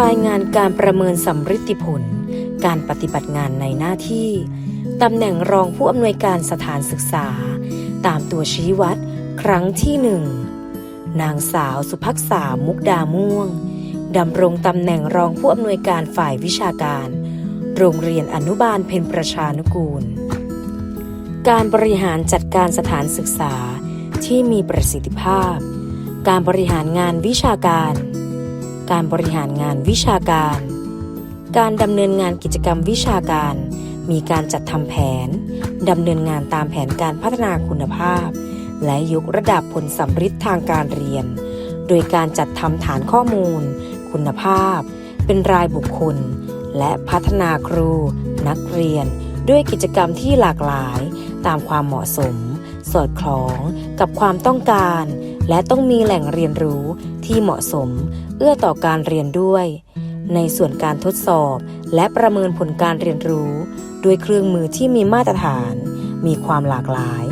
รายงานการประเมินสำฤทธิผล การปฏิบัติงานในหน้าที่ ตำแหน่งรองผู้อำนวยการสถานศึกษา ตามตัวชี้วัด ครั้งที่หนึ่งนางสาวสุภักษามุกดาม่วงดำรงตำแหน่งรองผู้อำนวยการฝ่ายวิชาการ โรงเรียนอนุบาลเพ็ญประชานุกูล การบริหารจัดการสถานศึกษาที่มีประสิทธิภาพ การบริหารงานวิชาการ การบริหารงานวิชาการ การดำเนินงานกิจกรรมวิชาการ มีการจัดทำแผนดำเนินงานตามแผนการพัฒนาคุณภาพ และยกระดับผลสัมฤทธิ์ทางการเรียน โดยการจัดทำฐานข้อมูล คุณภาพ เป็นรายบุคคล และพัฒนาครู นักเรียน ด้วยกิจกรรมที่หลากหลาย ตามความเหมาะสม สอดคล้องกับความต้องการ และต้องมีแหล่งเรียนรู้ที่เหมาะสม เอื้อต่อการเรียนด้วย ในส่วนการทดสอบและประเมินผลการเรียนรู้ ด้วยเครื่องมือที่มีมาตรฐาน มีความหลากหลาย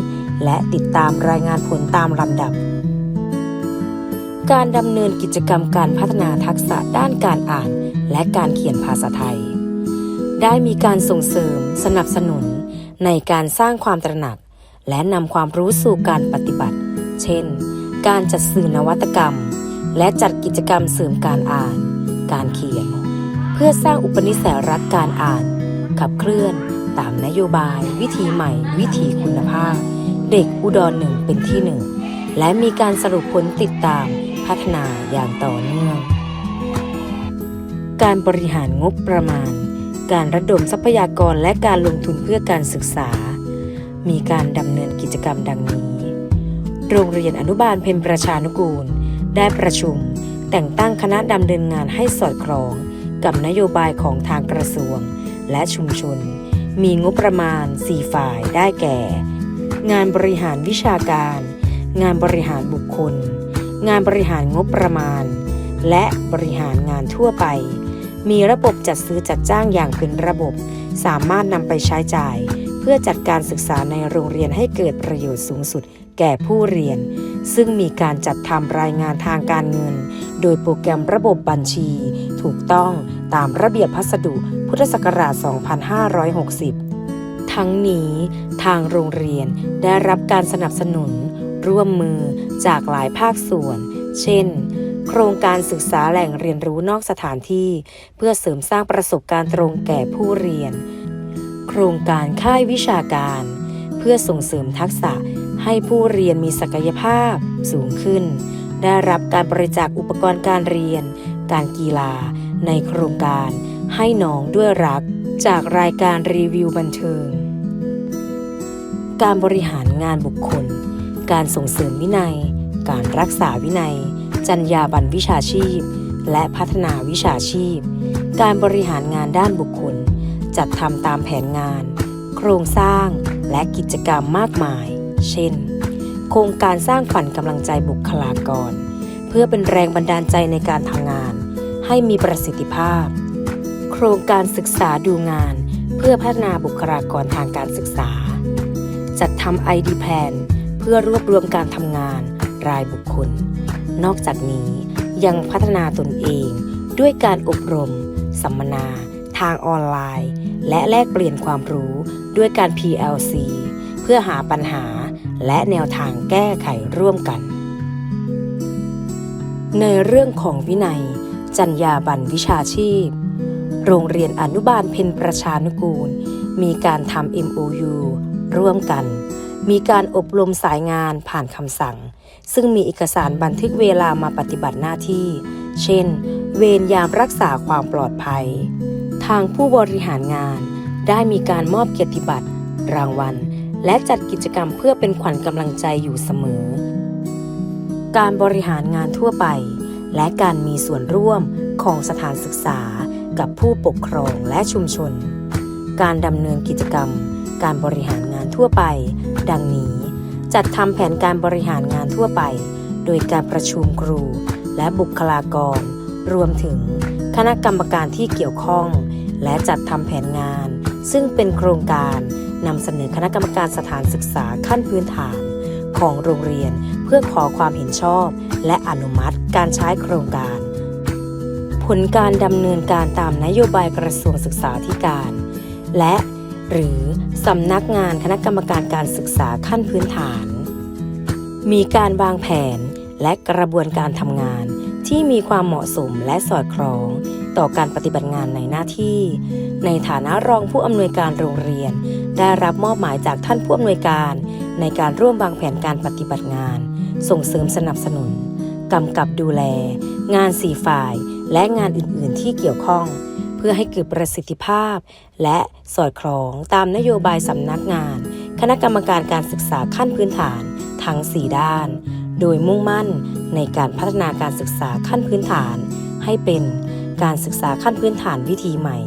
และติดตามรายงานผลตามลำดับ การดำเนินกิจกรรมการพัฒนาทักษะด้านการอ่านและการเขียนภาษาไทย ได้มีการส่งเสริมสนับสนุนในการสร้างความตระหนัก และนำความรู้สู่การปฏิบัติ เช่น การจัดสื่อนวัตกรรม และจัดกิจกรรมเสริมการอ่าน การเขียน เพื่อสร้างอุปนิสัยรักการอ่าน ขับเคลื่อนตามนโยบาย วิธีใหม่ วิธีคุณภาพ เด็กอุดรหนึ่งเป็นที่หนึ่ง และมีการสรุปผลติดตามพัฒนาอย่างต่อเนื่อง การบริหารงบประมาณ การระดมทรัพยากรและการลงทุนเพื่อการศึกษา มีการดำเนินกิจกรรมดังนี้ โรงเรียนอนุบาลเพ็ญประชานุกูล ได้ประชุม แต่งตั้งคณะดำเนินงานให้สอดคล้อง กับนโยบายของทางกระทรวง และชุมชน มีงบประมาณ 4 ฝ่ายได้แก่ งานบริหารวิชาการ งานบริหารบุคคล งานบริหารงบประมาณ และบริหารงานทั่วไป มีระบบจัดซื้อจัดจ้างอย่างเป็นระบบ สามารถนำไปใช้จ่าย เพื่อจัดการศึกษาในโรงเรียนให้เกิดประโยชน์สูงสุด แก่ผู้เรียน ซึ่งมีการจัดทำรายงานทางการเงิน โดยโปรแกรมระบบบัญชี ถูกต้องตามระเบียบพัสดุพุทธศักราช 2560 ทั้งนี้ทางโรงเรียนได้รับการสนับสนุน ร่วมมือจากหลายภาคส่วน เช่น โครงการศึกษาแหล่งเรียนรู้นอกสถานที่ เพื่อเสริมสร้างประสบการณ์ตรงแก่ผู้เรียน โครงการค่ายวิชาการ เพื่อส่งเสริมทักษะ ให้ผู้เรียนมีศักยภาพสูงขึ้น ได้รับการบริจาคอุปกรณ์การเรียน การกีฬา ในโครงการให้น้องด้วยรัก จากรายการรีวิวบันเทิง การบริหารงานบุคคล การส่งเสริมวินัย การรักษาวินัย จรรยาบรรณวิชาชีพ และพัฒนาวิชาชีพ การบริหารงานด้านบุคคล จัดทำตามแผนงาน โครงสร้างและกิจกรรมมากมาย เช่น โครงการสร้างขวัญกำลังใจบุคลากร เพื่อเป็นแรงบันดาลใจในการทำงาน ให้มีประสิทธิภาพ โครงการศึกษาดูงาน เพื่อพัฒนาบุคลากรทางการศึกษา จัดทำ ID Plan เพื่อรวบรวมการทำงาน รายบุคคล นอกจากนี้ยังพัฒนาตนเองด้วยการอบรม สัมมนา ทางออนไลน์ และแลกเปลี่ยนความรู้ด้วยการ PLC เพื่อหาปัญหา และแนวทางแก้ไขร่วมกัน ในเรื่องของวินัย จรรยาบรรณวิชาชีพ โรงเรียนอนุบาลเพ็ญประชานุกูล มีการทำ MOU ร่วมกัน มีการอบรมสายงานผ่านคำสั่ง ซึ่งมีเอกสารบันทึกเวลามาปฏิบัติหน้าที่ เช่น เวรยามรักษาความปลอดภัย ทางผู้บริหารงานได้มีการมอบเกียรติบัตร รางวัล และจัดกิจกรรมเพื่อเป็นขวัญกำลังใจอยู่เสมอ การบริหารงานทั่วไป และการมีส่วนร่วมของสถานศึกษากับผู้ปกครองและชุมชน การดำเนินกิจกรรม การบริหารงานทั่วไป ดังนี้ จัดทำแผนการบริหารงานทั่วไป โดยการประชุมครู และบุคลากร รวมถึงคณะกรรมการที่เกี่ยวข้อง และจัดทำแผนงาน ซึ่งเป็นโครงการ นำเสนอคณะกรรมการสถานศึกษาขั้นพื้นฐาน ของโรงเรียนเพื่อขอความเห็นชอบ และอนุมัติการใช้โครงการ ผลการดำเนินการตามนโยบายกระทรวงศึกษาธิการ และหรือสำนักงานคณะกรรมการการศึกษาขั้นพื้นฐาน มีการวางแผนและกระบวนการทำงานที่มีความเหมาะสมและสอดคล้อง ต่อการปฏิบัติงานในหน้าที่ ในฐานะรองผู้อำนวยการโรงเรียน ได้รับมอบหมายจากท่านผู้อำนวยการ ในการร่วมวางแผนการปฏิบัติงาน ส่งเสริมสนับสนุนกำกับดูแล งานสี่ฝ่าย และงานอื่น ๆ ที่เกี่ยวข้อง เพื่อให้เกิดประสิทธิภาพ และสอดคล้องตามนโยบายสำนักงาน คณะกรรมการการศึกษาขั้นพื้นฐานทั้ง 4 ด้าน โดยมุ่งมั่นในการพัฒนาการศึกษาขั้นพื้นฐาน ให้เป็นการศึกษาขั้นพื้นฐานวิธีใหม่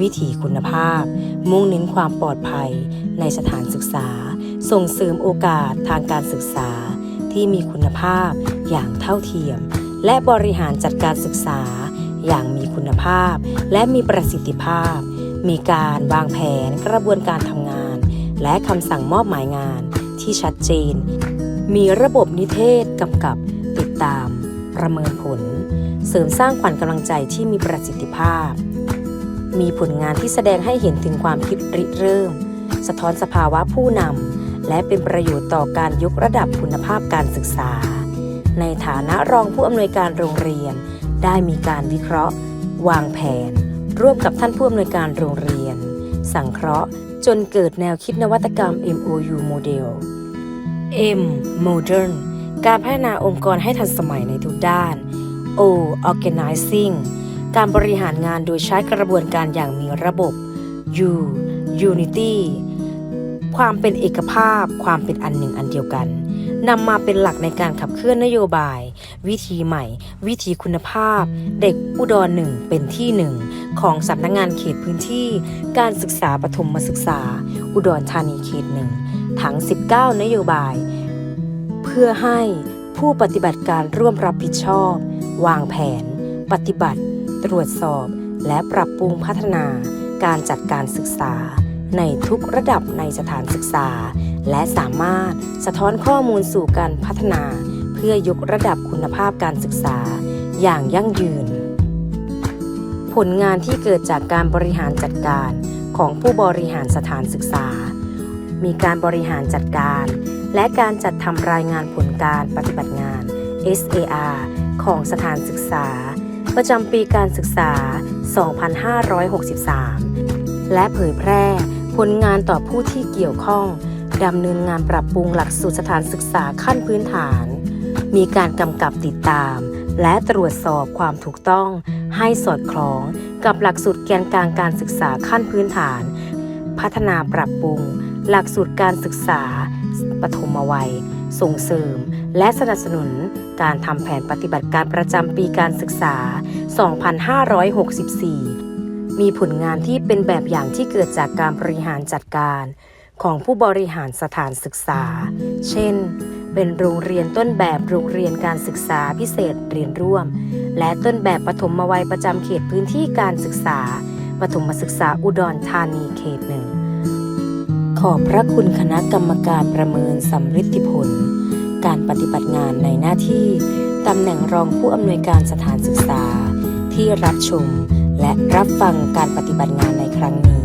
วิถีคุณภาพมุ่งเน้นความปลอดภัยในสถานศึกษา ส่งเสริมโอกาสทางการศึกษา ที่มีคุณภาพอย่างเท่าเทียม และบริหารจัดการศึกษา อย่างมีคุณภาพ และมีประสิทธิภาพ มีการวางแผนกระบวนการทำงาน และคำสั่งมอบหมายงานที่ชัดเจน มีระบบนิเทศกำกับติดตาม ประเมินผล เสริมสร้างขวัญกำลังใจที่มีประสิทธิภาพ มีผลงานที่แสดงให้เห็นถึงความคิดริเริ่ม สะท้อนสภาวะผู้นำและเป็นประโยชน์ต่อการยกระดับคุณภาพการศึกษา ในฐานะรองผู้อำนวยการโรงเรียน ได้มีการวิเคราะห์ วางแผน ร่วมกับท่านผู้อำนวยการโรงเรียน สังเคราะห์จนเกิดแนวคิดนวัตกรรม MOU Model M Modern การพัฒนาองค์กรให้ทันสมัยในทุกด้าน O Organizing การบริหารงานโดยใช้กระบวนการอย่างมีระบบ U Unity ความเป็นเอกภาพ ความเป็นอันหนึ่งอันเดียวกันนำมาเป็นหลักในการขับเคลื่อนนโยบาย วิธีใหม่ วิธีคุณภาพ เด็กอุดรหนึ่งเป็นที่หนึ่งของสำนักงงานเขตพื้นที่ การศึกษาปฐมศึกษา อุดรธานีเขตหนึ่งทั้ง 19 นโยบาย เพื่อให้ผู้ปฏิบัติการร่วมรับผิดชอบ วางแผน ปฏิบัติ ตรวจสอบและปรับปรุงพัฒนาการจัดการศึกษา ในทุกระดับในสถานศึกษา และสามารถสะท้อนข้อมูลสู่การพัฒนา เพื่อยกระดับคุณภาพการศึกษา อย่างยั่งยืน ผลงานที่เกิดจากการบริหารจัดการของผู้บริหารสถานศึกษา มีการบริหารจัดการ และการจัดทำรายงานผลการปฏิบัติงาน SAR ของสถานศึกษา ประจำปีการศึกษา 2563 และเผยแพร่ผลงานต่อผู้ที่เกี่ยวข้องดำเนินงานปรับปรุงหลักสูตรสถานศึกษาขั้นพื้นฐาน มีการกำกับติดตาม และตรวจสอบความถูกต้องให้สอดคล้องกับหลักสูตรแกนกลางการศึกษาขั้นพื้นฐาน พัฒนาปรับปรุง หลักสูตรการศึกษาปฐมวัย ส่งเสริม และสนับสนุน การทำแผนปฏิบัติการประจำปีการศึกษา 2564 มีผลงานที่เป็นแบบอย่างที่เกิดจากการบริหารจัดการของผู้บริหารสถานศึกษา เช่น เป็นโรงเรียนต้นแบบโรงเรียนการศึกษาพิเศษเรียนร่วม และต้นแบบปฐมวัยประจำเขตพื้นที่การศึกษา ปฐมศึกษาอุดรธานีเขตหนึ่ง ขอบพระคุณคณะกรรมการประเมินสำฤทธิผล การปฏิบัติงานในหน้าที่ตำแหน่งรองผู้อำนวยการสถานศึกษา ที่รับชม และรับฟังการปฏิบัติงานในครั้งนี้